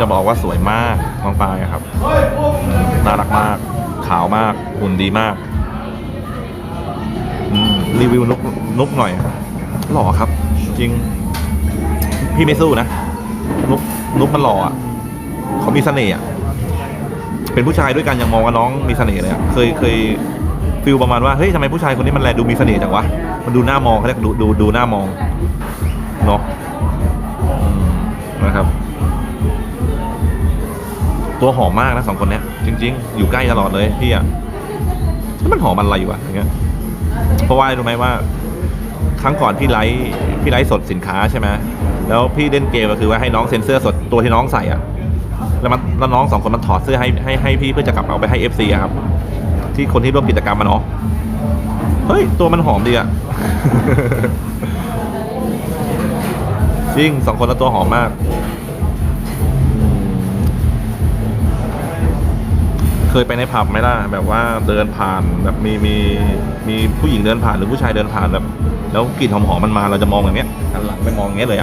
จะบอกว่าสวยมากน้องปายอะครับ น่ารักมาก ขาวมากหุ่นดีมากอืมรีวิวนุกนุกหน่อย หล่อครับ จริง พี่ไม่สู้นะนุกนุกมันหล่ออะเขามีเสน่ห์อะเป็นผู้ชายด้วยกันยังมองว่าน้องมีเสน่ห์เลยอะเคยเคยฟิลประมาณว่าเฮ้ยทำไมผู้ชายคนนี้มันแลดูมีเสน่ห์จังวะมันดูหน้ามองเขาเรียกดูดูดูหน้ามองเนาะอืมนะครับ ตัวหอมมากนะสองคนเนี้ยจริง ๆ อยู่ใกล้ตลอดเลยพี่อะแล้วมันหอมอะไรอยู่อะอย่างเงี้ยเพราะว่ารู้ไหมว่า ครั้งก่อนพี่ไลฟ์พี่ไลฟ์สดสินค้าใช่ไหมแล้วพี่เล่นเกมก็คือว่าให้น้องเซ็นเซอร์สดตัวที่น้องใส่อะแล้วมันแล้วน้องสองคนมันถอดเสื้อให้ให้ให้พี่เพื่อจะกลับเอาไปให้เอฟซีครับ ที่คนที่ร่วมกิจกรรมมาเนาะเฮ้ย ตัวมันหอมดีอะจริงสองคนแล้วตัวหอมมาก เคยไปในผับไหมล่ะแบบว่าเดินผ่านแบบมีมีมีผู้หญิงเดินผ่านหรือผู้ชายเดินผ่านแบบ แล้วกลิ่นหอมๆมันมาเราจะมองอย่างเนี้ยหันหลังไปมองอย่างเงี้ยเลยอะ